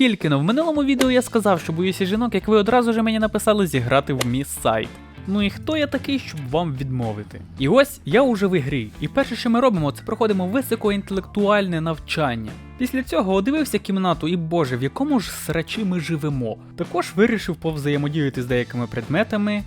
Тільки но в минулому відео я сказав, що боюся жінок, як ви одразу ж мені написали зіграти в мій сайт. Ну і хто я такий, щоб вам відмовити? І ось я уже в ігрі, і перше, що ми робимо, це проходимо високоінтелектуальне навчання. Після цього одивився кімнату, і боже, в якому ж срачі ми живемо. Також вирішив повзаємодіяти з деякими предметами.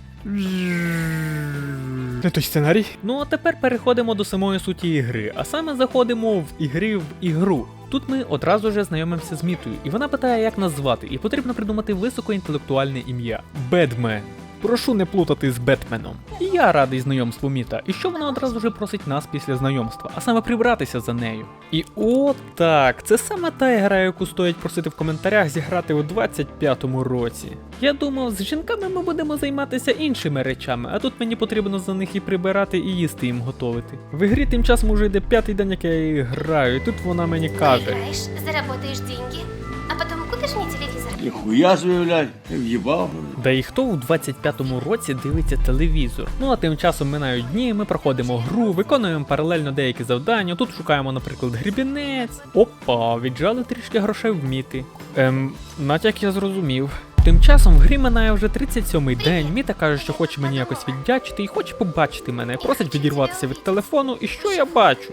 Не той сценарій. Ну а тепер переходимо до самої суті ігри, а саме заходимо в ігри в ігру. Тут ми одразу ж знайомимося з мітою, і вона питає, як нас звати, і потрібно придумати високоінтелектуальне ім'я. Бедмен. Прошу не плутати з Бетменом. І я радий знайомству Міта, і що вона одразу ж просить нас після знайомства, а саме прибратися за нею. І о так, це саме та ігра, яку стоїть просити в коментарях зіграти у 25-му році. Я думав, з жінками ми будемо займатися іншими речами, а тут мені потрібно за них і прибирати, і їсти їм готувати. В ігрі тим часом уже йде п'ятий день, як я її граю, і тут вона мені каже. Поиграешь, заработаешь деньги, а потом купишь мне телевизор. Ніхуя собі, блядь, в'їбав. Да і хто у 25-му році дивиться телевізор? Ну а тим часом минають дні, ми проходимо гру, виконуємо паралельно деякі завдання. Тут шукаємо, наприклад, грібінець. Опа, віджали трішки грошей в міти. Ем, натяк я зрозумів. Тим часом в грі минає вже 37-й день. Міта каже, що хоче мені якось віддячити і хоче побачити мене. Просить відірватися від телефону, і що я бачу?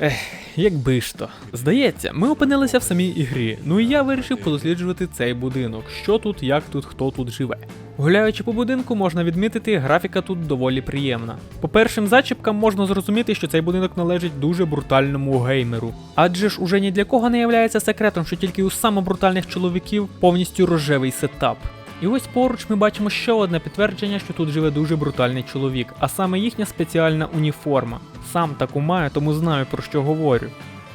Ех, якби ж то. Здається, ми опинилися в самій ігрі. Ну і я вирішив подосліджувати цей будинок. Що тут, як тут, хто тут живе. Гуляючи по будинку, можна відмітити, графіка тут доволі приємна. По першим зачіпкам можна зрозуміти, що цей будинок належить дуже брутальному геймеру. Адже ж уже ні для кого не являється секретом, що тільки у самобрутальних чоловіків повністю рожевий сетап. І ось поруч ми бачимо ще одне підтвердження, що тут живе дуже брутальний чоловік, а саме їхня спеціальна уніформа. Сам таку маю, тому знаю про що говорю.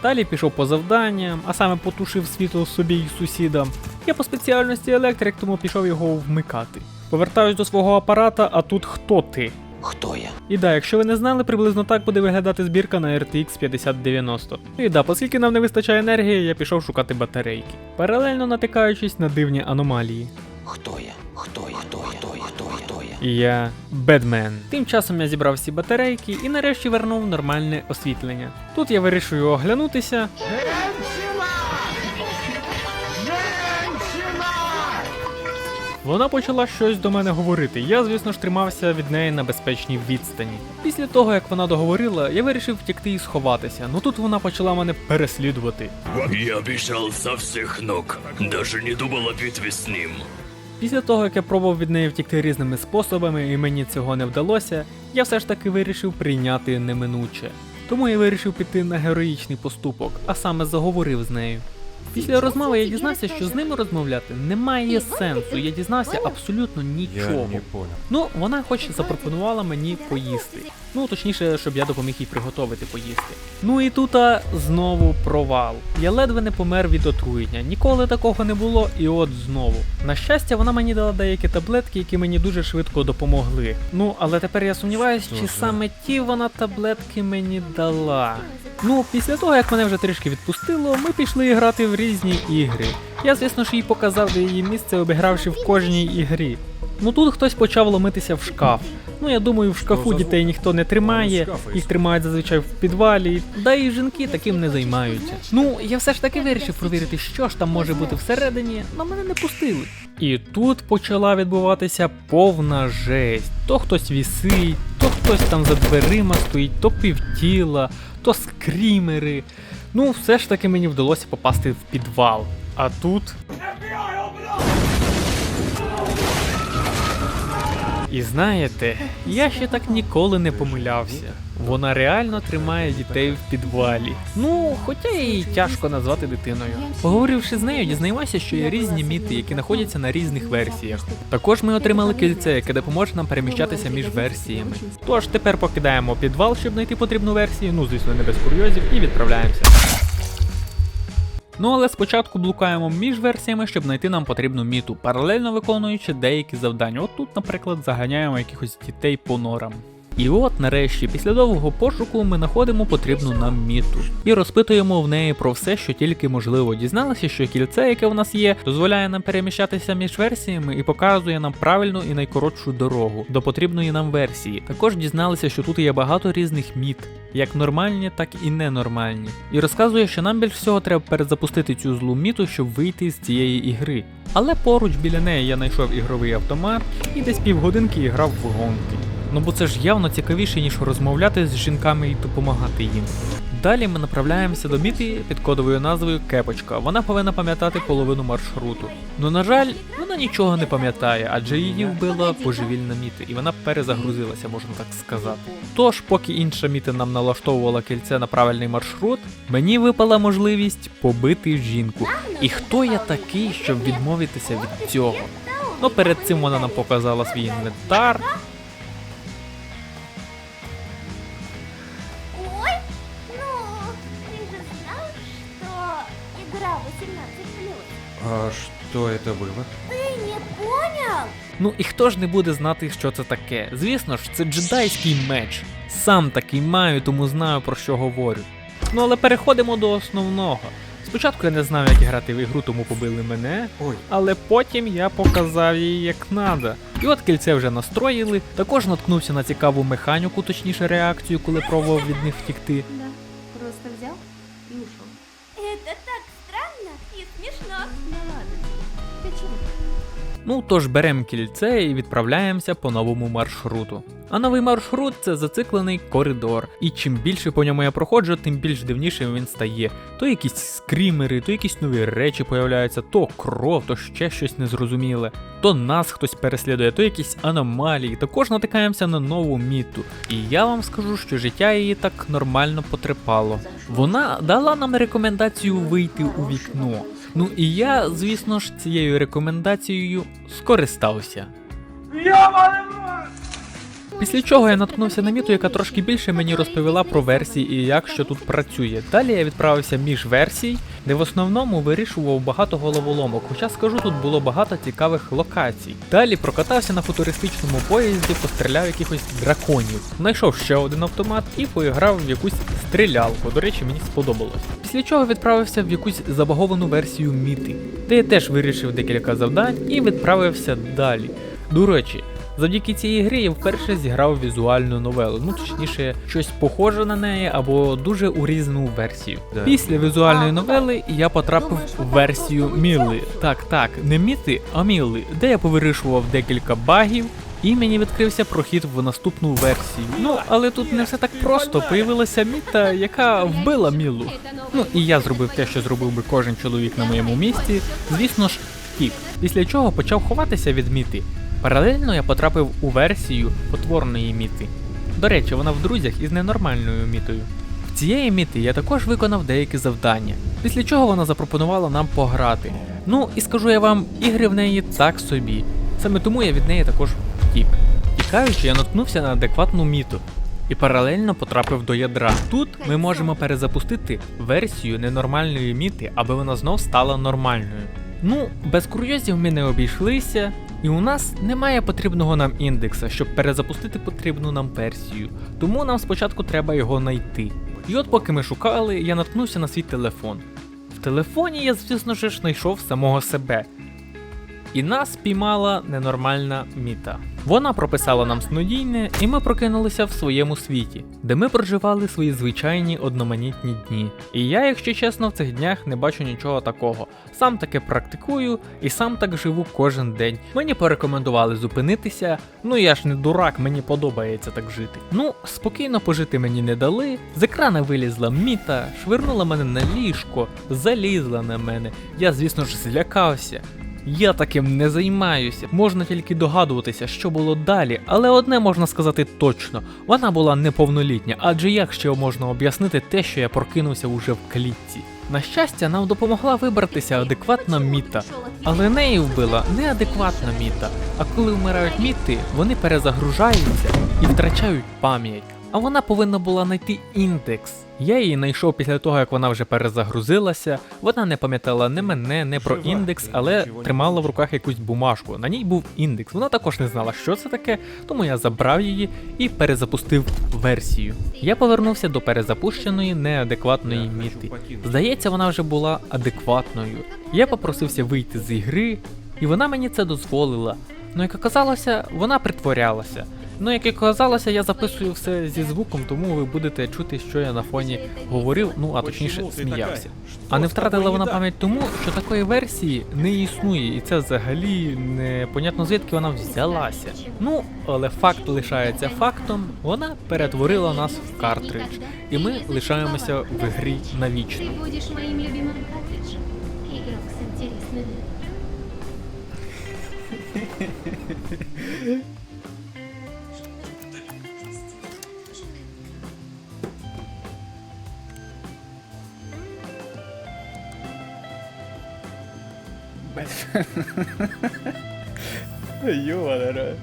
Далі пішов по завданням, а саме потушив світло собі й сусідам. Я по спеціальності електрик, тому пішов його вмикати. Повертаюсь до свого апарата, а тут хто ти? Хто я? І да, якщо ви не знали, приблизно так буде виглядати збірка на RTX 5090. І да, оскільки нам не вистачає енергії, я пішов шукати батарейки, паралельно натикаючись на дивні аномалії. Хто я? Хто я? Хто я? Хто я? Хто я? Хто я? І я Бедмен. Тим часом я зібрав всі батарейки і нарешті вернув нормальне освітлення. Тут я вирішую оглянутися. Вона почала щось до мене говорити. Я, звісно ж, тримався від неї на безпечній відстані. Після того, як вона договорила, я вирішив втекти і сховатися. Ну тут вона почала мене переслідувати. Я бежал со всех ног, даже не думал о битве с ним. Після того, як я пробував від неї втікти різними способами і мені цього не вдалося, я все ж таки вирішив прийняти неминуче. Тому я вирішив піти на героїчний поступок, а саме заговорив з нею. Після розмови я дізнався, що з ними розмовляти немає сенсу. Я дізнався абсолютно нічого. Ну, вона хоч запропонувала мені поїсти. Ну, точніше, щоб я допоміг їй приготувати поїсти. Ну і тут а, знову провал. Я ледве не помер від отруєння. Ніколи такого не було, і от знову. На щастя, вона мені дала деякі таблетки, які мені дуже швидко допомогли. Ну, але тепер я сумніваюсь, чи саме ті вона таблетки мені дала. Ну, після того, як мене вже трішки відпустило, ми пішли грати в різні ігри. Я, звісно ж, їй показав, де її місце, обігравши в кожній ігрі. Ну тут хтось почав ломитися в шкаф. Ну я думаю, в шкафу дітей ніхто не тримає, їх тримають зазвичай в підвалі, да і жінки таким не займаються. Ну, я все ж таки вирішив провірити, що ж там може бути всередині, але мене не пустили. І тут почала відбуватися повна жесть. То хтось вісить, то хтось там за дверима стоїть, то півтіла, то скрімери. Ну, все ж таки мені вдалося попасти в підвал. А тут. І знаєте, я ще так ніколи не помилявся. Вона реально тримає дітей в підвалі. Ну, хоча її тяжко назвати дитиною. Поговоривши з нею, дізнаємося, що є різні міти, які знаходяться на різних версіях. Також ми отримали кільце, яке допоможе нам переміщатися між версіями. Тож тепер покидаємо підвал, щоб знайти потрібну версію, ну звісно, не без курйозів, і відправляємося. Ну але спочатку блукаємо між версіями, щоб знайти нам потрібну міту, паралельно виконуючи деякі завдання. От тут, наприклад, заганяємо якихось дітей по норам. І от нарешті, після довгого пошуку, ми знаходимо потрібну нам міту і розпитуємо в неї про все, що тільки можливо. Дізналися, що кільце, яке в нас є, дозволяє нам переміщатися між версіями і показує нам правильну і найкоротшу дорогу до потрібної нам версії. Також дізналися, що тут є багато різних міт, як нормальні, так і ненормальні. І розказує, що нам більш всього треба перезапустити цю злу міту, щоб вийти з цієї ігри. Але поруч біля неї я знайшов ігровий автомат і десь півгодинки грав в гонки. Ну бо це ж явно цікавіше, ніж розмовляти з жінками і допомагати їм. Далі ми направляємося до міти під кодовою назвою Кепочка. Вона повинна пам'ятати половину маршруту. Ну на жаль, вона нічого не пам'ятає, адже її вбила божевільна міта, і вона перезагрузилася, можна так сказати. Тож, поки інша міта нам налаштовувала кільце на правильний маршрут, мені випала можливість побити жінку. І хто я такий, щоб відмовитися від цього? Ну перед цим вона нам показала свій інвентар. А что это было? Ты не понял? Ну і хто ж не буде знати, що це таке? Звісно ж, це джедайський меч. Сам такий маю, тому знаю про що говорю. Ну але переходимо до основного. Спочатку я не знав, як грати в ігру, тому побили мене, Ой, але потім я показав їй як надо. І от кільце вже настроїли, також наткнувся на цікаву механіку, точніше реакцію, коли пробував від них втікти. Ну тож беремо кільце і відправляємося по новому маршруту. А новий маршрут це зациклений коридор. І чим більше по ньому я проходжу, тим більш дивнішим він стає. То якісь скрімери, то якісь нові речі появляються, то кров, то ще щось незрозуміле, то нас хтось переслідує, то якісь аномалії. Також натикаємося на нову міту. І я вам скажу, що життя її так нормально потрепало. Вона дала нам рекомендацію вийти у вікно. Ну і я, звісно ж, цією рекомендацією скористався. Після чого я наткнувся на міту, яка трошки більше мені розповіла про версії і як що тут працює. Далі я відправився між версій, де в основному вирішував багато головоломок, хоча скажу, тут було багато цікавих локацій. Далі прокатався на футуристичному поїзді, постріляв якихось драконів, знайшов ще один автомат і поіграв в якусь стрілялку. До речі, мені сподобалось. Після чого відправився в якусь забаговану версію міти, де я теж вирішив декілька завдань і відправився далі. До речі, Завдяки цій грі я вперше зіграв візуальну новелу, ну точніше, щось похоже на неї або дуже урізану версію. Після візуальної новели я потрапив в версію Мілли. Так, так, не міти, а Мілли, де я повирішував декілька багів. І мені відкрився прохід в наступну версію. Ну, але тут не все так просто. Появилася міта, яка вбила Міллу. Ну і я зробив те, що зробив би кожен чоловік на моєму місці. Звісно ж, втік. Після чого почав ховатися від міти. Паралельно я потрапив у версію потворної міти. До речі, вона в друзях із ненормальною мітою. В цієї міти я також виконав деякі завдання, після чого вона запропонувала нам пограти. Ну і скажу я вам, ігри в неї так собі. Саме тому я від неї також втік. Тікаючи, я наткнувся на адекватну міту і паралельно потрапив до ядра. Тут ми можемо перезапустити версію ненормальної міти, аби вона знов стала нормальною. Ну, без курйозів ми не обійшлися, і у нас немає потрібного нам індекса, щоб перезапустити потрібну нам версію. Тому нам спочатку треба його знайти. І от поки ми шукали, я наткнувся на свій телефон. В телефоні я, звісно ж, знайшов самого себе. І нас спіймала ненормальна міта. Вона прописала нам снодійне, і ми прокинулися в своєму світі, де ми проживали свої звичайні одноманітні дні. І я, якщо чесно, в цих днях не бачу нічого такого. Сам таке практикую і сам так живу кожен день. Мені порекомендували зупинитися. Ну я ж не дурак, мені подобається так жити. Ну, спокійно пожити мені не дали. З екрана вилізла міта, швирнула мене на ліжко, залізла на мене. Я, звісно ж, злякався. Я таким не займаюся. Можна тільки догадуватися, що було далі, але одне можна сказати точно: вона була неповнолітня, адже як ще можна об'яснити те, що я прокинувся уже в клітці. На щастя, нам допомогла вибратися адекватна міта, але неї вбила неадекватна міта. А коли вмирають міти, вони перезагружаються і втрачають пам'ять. А вона повинна була знайти індекс. Я її знайшов після того, як вона вже перезагрузилася. Вона не пам'ятала не мене, не про індекс, але тримала в руках якусь бумажку. На ній був індекс. Вона також не знала, що це таке, тому я забрав її і перезапустив версію. Я повернувся до перезапущеної неадекватної міти. Здається, вона вже була адекватною. Я попросився вийти з ігри, і вона мені це дозволила. Ну, як оказалося, вона притворялася. Ну, як і оказалося, я записую все зі звуком, тому ви будете чути, що я на фоні говорив, ну а точніше сміявся. А не втратила вона пам'ять тому, що такої версії не існує, і це взагалі непонятно звідки вона взялася. Ну, але факт лишається фактом, вона перетворила нас в картридж, і ми лишаємося в грі навічно. Ты видом.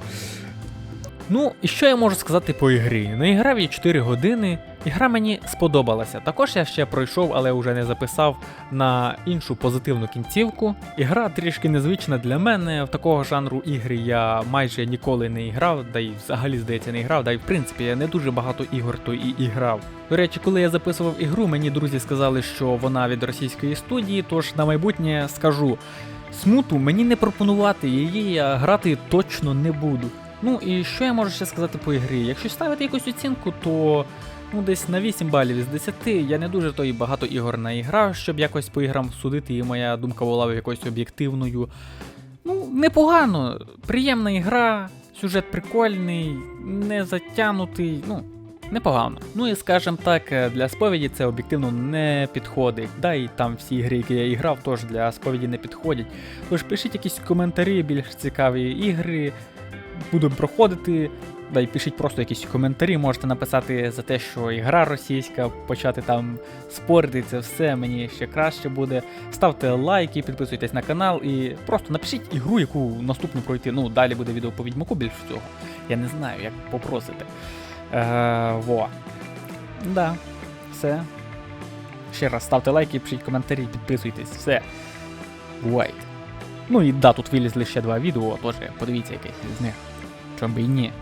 Ну, і що я можу сказати по ігрі? Наіграв я 4 години, ігра мені сподобалася. Також я ще пройшов, але вже не записав на іншу позитивну кінцівку. Ігра трішки незвична для мене. В такого жанру ігри я майже ніколи не грав, да й взагалі, здається, не грав, да й в принципі я не дуже багато ігор то і, і грав. До речі, коли я записував ігру, мені друзі сказали, що вона від російської студії, тож на майбутнє скажу. Смуту мені не пропонувати, її я грати точно не буду. Ну і що я можу ще сказати по ігрі? Якщо ставити якусь оцінку, то ну десь на 8 балів із 10. Я не дуже то і багато ігор наіграв, щоб якось по іграм судити, і моя думка була якоюсь об'єктивною. Ну, непогано, приємна ігра, сюжет прикольний, не затягнутий, ну. Непогано. Ну і скажем так, для сповіді це об'єктивно не підходить. Да і там всі ігри, які я і грав, теж для сповіді не підходять. Тож пишіть якісь коментарі, більш цікаві ігри, будемо проходити. Да й пишіть просто якісь коментарі, можете написати за те, що ігра російська, почати там спорити це все, мені ще краще буде. Ставте лайки, підписуйтесь на канал і просто напишіть ігру, яку наступну пройти. Ну, далі буде відео по відьмаку більш всього. Я не знаю, як попросити. Е, во. Да, все. Ще раз ставте лайки, пишіть коментарі, підписуйтесь, все. Бувайте. Ну і да, тут вилізли ще два відео, тож подивіться якесь з них. Чом би і ні.